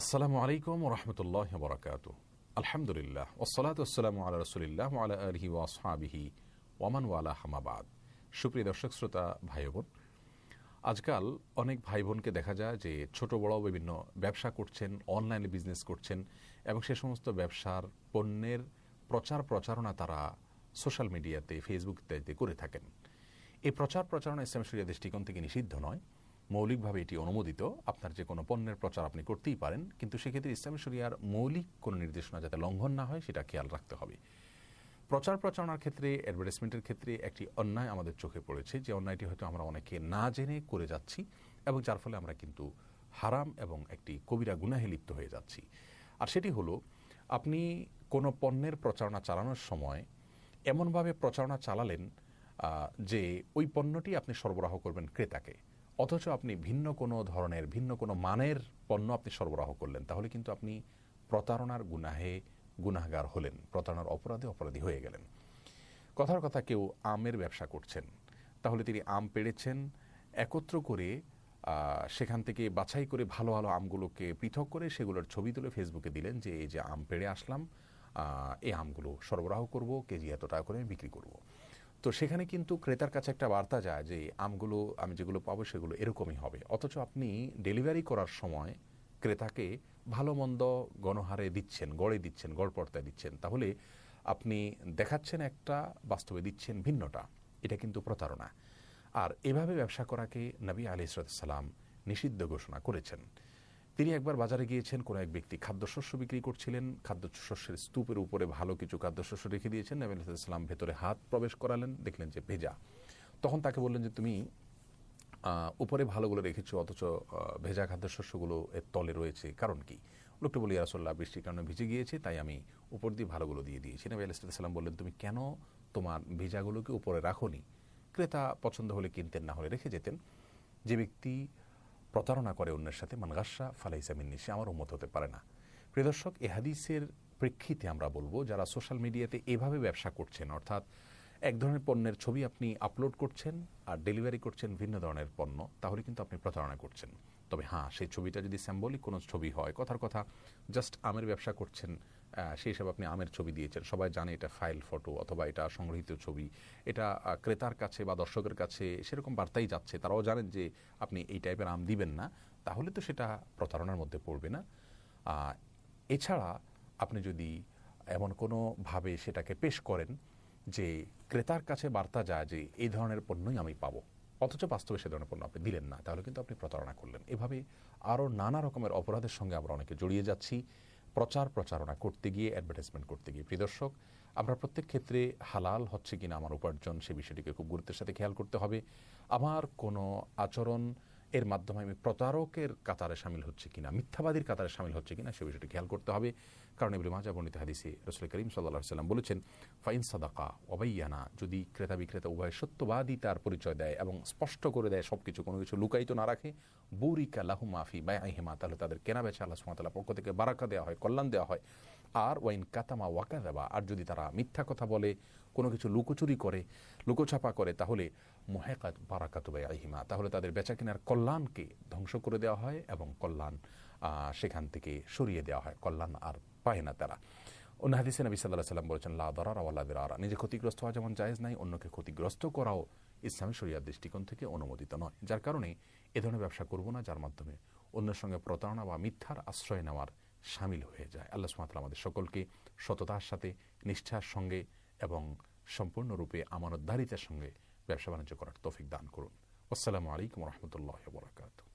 আসসালামু আলাইকুম রহমতুল্লাহ বরাকাত আলহামদুলিল্লাহ ওসলাত আসসালামু আলা রসুলিল্লাহ আলা আলহি ওয়াসহাবিহি ওয়ামান ওয়ালা হামাবাদ সুপ্রিয় দর্শক, শ্রোতা ভাই বোন আজকাল অনেক ভাই বোনকে দেখা যায় যে ছোট, বড় বিভিন্ন ব্যবসা করছেন, অনলাইনে বিজনেস করছেন এবং সে সমস্ত ব্যবসার পণ্যের প্রচার প্রচারণা তারা সোশ্যাল মিডিয়াতে, ফেসবুক ইত্যাদিতে করে থাকেন। এই প্রচার প্রচারণা ইসলাম শরিয়া দৃষ্টিকোণ থেকে নিষিদ্ধ নয়। মৌলিকভাবে এটি অনুমোদিত। আপনার যে কোনো পণ্যের প্রচার আপনি করতেই পারেন, কিন্তু সেক্ষেত্রে ইসলামী শরিয়ার মৌলিক কোনো নির্দেশনা যাতে লঙ্ঘন না হয়, সেটা খেয়াল রাখতে হবে। প্রচার প্রচারণার ক্ষেত্রে অ্যাডভার্টাইজমেন্টের ক্ষেত্রে একটি অন্যায় আমাদের চোখে পড়েছে। যে অন্যায়টি হয়তো আমরা অনেকে না জেনে করে যাচ্ছি এবং যার ফলে আমরা কিন্তু হারাম এবং একটি কবিরা গুনাহে লিপ্ত হয়ে যাচ্ছি। আর সেটি হলো, আপনি কোনো পণ্যের প্রচারণা চালানোর সময় এমনভাবে প্রচারণা চালালেন যে ওই পণ্যটি আপনি সরবরাহ করবেন ক্রেতাকে। অথচ আপনি ভিন্ন কোনো ধরনের, ভিন্ন কোনো মানের পণ্য আপনি সরবরাহ করলেন, তাহলে কিন্তু আপনি প্রতারণার গুনাহে গুনাহগার হলেন, প্রতারণার অপরাধে অপরাধী হয়ে গেলেন। কথার কথা, কেউ আমের ব্যবসা করছেন, তাহলে তিনি আম পেড়েছেন, একত্র করে সেখান থেকে বাছাই করে ভালো ভালো আমগুলোকে পৃথক করে সেগুলোর ছবি তুলে ফেসবুকে দিলেন যে, এই যে আম পেড়ে আসলাম এই আমগুলো সরবরাহ করব, কেজি এত টাকা করে বিক্রি করব। তো সেখানে কিন্তু ক্রেতার কাছে একটা বার্তা যায় যে, আমগুলো, আমি যেগুলো পাবো সেগুলো এরকমই হবে। অথচ আপনি ডেলিভারি করার সময় ক্রেতাকে ভালো মন্দ গণহারে দিচ্ছেন, গড়ে দিচ্ছেন গড়পর্তায় দিচ্ছেন। তাহলে আপনি দেখাচ্ছেন একটা, বাস্তবে দিচ্ছেন ভিন্নটা। এটা কিন্তু প্রতারণা। আর এভাবে ব্যবসা করাকে নবী আলি সালাম নিষিদ্ধ ঘোষণা করেছেন। তিনি একবার বাজারে গিয়েছেন, কোনো এক ব্যক্তি খাদ্যশস্য বিক্রি করছিলেন, খাদ্যশস্যের স্তূপের উপরে ভালো কিছু খাদ্যশস্য রেখে দিয়েছেন, নবী আলাইসাল্লাম ভেতরে হাত প্রবেশ করালেন, দেখলেন যে ভেজা। তখন তাকে বললেন যে, তুমি উপরে ভালোগুলো রেখেছো, অথচ ভেজা খাদ্যশস্যগুলো এর তলে রয়েছে, কারণ কি? লোকটা বলি রাসোল্লাহ বৃষ্টির কারণে ভিজে গিয়েছে, তাই আমি উপর দিয়ে ভালোগুলো দিয়ে দিয়েছি। নবী আলাইসাল্লাম বললেন, তুমি কেন তোমার ভেজাগুলোকে উপরে রাখোনি? ক্রেতা পছন্দ হলে কিনতেন, না হলে রেখে যেতেন। যে ব্যক্তি প্রতারণা করে অন্যের সাথে মানগাসা ফালাইসামিন সে আমার উন্মত হতে পারে না। প্রিয় দর্শক, এ হাদিসের প্রেক্ষিতে আমরা বলব, যারা সোশ্যাল মিডিয়াতে এভাবে ব্যবসা করছেন, অর্থাৎ এক ধরনের পণ্যের ছবি আপনি আপলোড করছেন আর ডেলিভারি করছেন ভিন্ন ধরনের পণ্য, তাহলে কিন্তু আপনি প্রতারণা করছেন। তবে হ্যাঁ সেই ছবিটা যদি স্যাম্বলিক কোনো ছবি হয়, কথার কথা জাস্ট আমের ব্যবসা করছেন সেই হিসাবে আপনি আমের ছবি দিয়েছেন। সবাই জানে এটা ফাইল ফটো অথবা এটা সংগৃহীত ছবি। এটা ক্রেতার কাছে বা দর্শকের কাছে সেরকম বার্তাই যাচ্ছে। তারাও জানেন যে আপনি এই টাইপের আম দিবেন না। তাহলে তো সেটা প্রতারণার মধ্যে পড়বে না। এছাড়া আপনি যদি এমন কোনোভাবে সেটাকে পেশ করেন যে ক্রেতার কাছে বার্তা যায় যে এই ধরনের পণ্যই আমি পাবো, অথচ বাস্তবে সে ধরনের পণ্য আপনি দিলেন না, তাহলে কিন্তু আপনি প্রতারণা করলেন। এভাবে আরও নানা রকমের অপরাধের সঙ্গে আমরা অনেকে জড়িয়ে যাচ্ছি। প্রচার প্রচারণা করতে গিয়ে অ্যাডভার্টাইজমেন্ট করতে গিয়ে। প্রিদর্শক আমরা প্রত্যেক ক্ষেত্রে হালাল হচ্ছে কিনা আমার উপার্জন সে বিষয়টিকে খুব গুরুত্বের সাথে খেয়াল করতে হবে। আমার কোনো আচরণ এর মাধ্যমে আমি প্রতারকের কাতারে সামিল হচ্ছে কিনা, মিথ্যাবাদীর কাতারে সামিল হচ্ছে কিনা, সে বিষয়টি খেয়াল করতে হবে। কারণ এগুলি মাজা বর্ণিত হাদিসে রসুল করিম সাল্লাহ সাল্লাম বলেছেন, ফাইন সাদাকা অবাইয়ানা যদি ক্রেতা বিক্রেতা উভয় সত্যবাদী তার পরিচয় দেয় এবং স্পষ্ট করে দেয় সব কিছু কোনো কিছু লুকায়িত না রাখে, বুরিকা লাহু মাফি বাই আহিমা তাহলে তাদের কেনা বেচা আল্লাহ সুমাতাল্লাহ পক্ষ থেকে বারাকা দেওয়া হয়, কল্যাণ দেওয়া হয়। আর ওয়াইন কাতামা ওয়াকা দেওয়া আর যদি তারা মিথ্যা কথা বলে, কোনো কিছু লুকোচুরি করে লুকোছাপা করে, তাহলে মোহেকাত বারাকাত বাই আহিমা তাহলে তাদের বেচা কেনার কল্যাণকে ধ্বংস করে দেওয়া হয় এবং কল্যাণ সেখান থেকে সরিয়ে দেওয়া হয়। কল্যাণ আর পায় না তারা। অন্য হাদিসে নবী সাল্লাহ সাল্লাম বলেছেন, লা দরার আল্লাহ দিরারা। নিজে ক্ষতিগ্রস্ত হওয়া যেমন জায়েজ নাই, অন্যকে ক্ষতিগ্রস্ত করাও ইসলামী শরিয়ার দৃষ্টিকোণ থেকে অনুমোদিত নয়। যার কারণে এ ধরনের ব্যবসা করব না, যার মাধ্যমে অন্যের সঙ্গে প্রতারণা বা মিথ্যার আশ্রয় নেওয়ার সামিল হয়ে যায়। আল্লাহ সুমাতাল আমাদের সকলকে সততার সাথে, নিষ্ঠার সঙ্গে এবং সম্পূর্ণরূপে আমানতদারিতার সঙ্গে ব্যবসা বাণিজ্য করার তৌফিক দান করুন। আসসালামু আলাইকুম রহমতুল্লাহ বরাকাতু